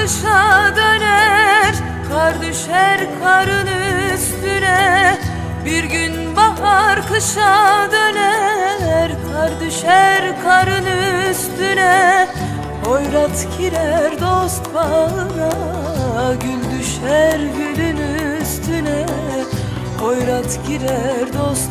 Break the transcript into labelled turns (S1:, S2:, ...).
S1: kışa döner Kar düşer karın üstüne. Bir gün bahar kışa döner Kar düşer karın üstüne. Hoyrat girer dost bağına Gül düşer gülün üstüne. Hoyrat girer dost bağına